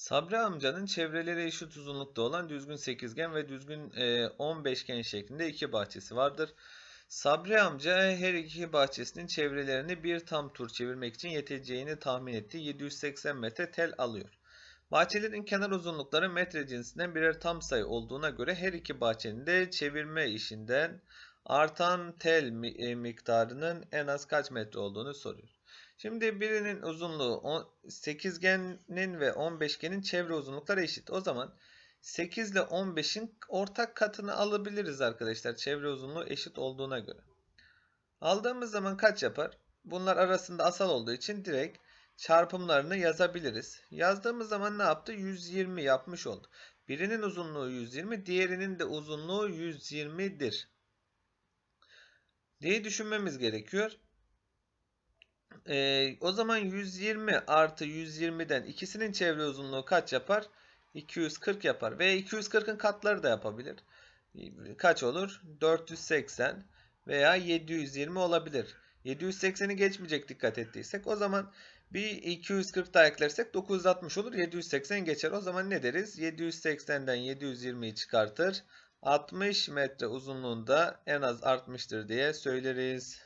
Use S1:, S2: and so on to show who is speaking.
S1: Sabri amcanın çevreleri eşit uzunlukta olan düzgün sekizgen ve düzgün e, 10 beşgen şeklinde iki bahçesi vardır. Sabri amca her iki bahçesinin çevrelerini bir tam tur çevirmek için yeteceğini tahmin etti. 780 metre tel alıyor. Bahçelerin kenar uzunlukları metre cinsinden birer tam sayı olduğuna göre her iki bahçenin de çevirme işinden artan tel e, miktarının en az kaç metre olduğunu soruyor. Şimdi birinin uzunluğu on- sekizgenin ve 15genin çevre uzunlukları eşit. O zaman 8 ile 15'in ortak katını alabiliriz arkadaşlar. Çevre uzunluğu eşit olduğuna göre. Aldığımız zaman kaç yapar? Bunlar arasında asal olduğu için direkt çarpımlarını yazabiliriz. Yazdığımız zaman ne yaptı? 120 yapmış oldu. Birinin uzunluğu 120, diğerinin de uzunluğu 120'dir. Diye düşünmemiz gerekiyor. Ee, o zaman 120 artı 120'den ikisinin çevre uzunluğu kaç yapar? 240 yapar. Ve 240'ın katları da yapabilir. Kaç olur? 480 veya 720 olabilir. 780'i geçmeyecek dikkat ettiysek. O zaman bir 240 daha eklersek 960 olur. 780 geçer. O zaman ne deriz? 780'den 720'yi çıkartır. 60 metre uzunluğunda en az artmıştır diye söyleriz.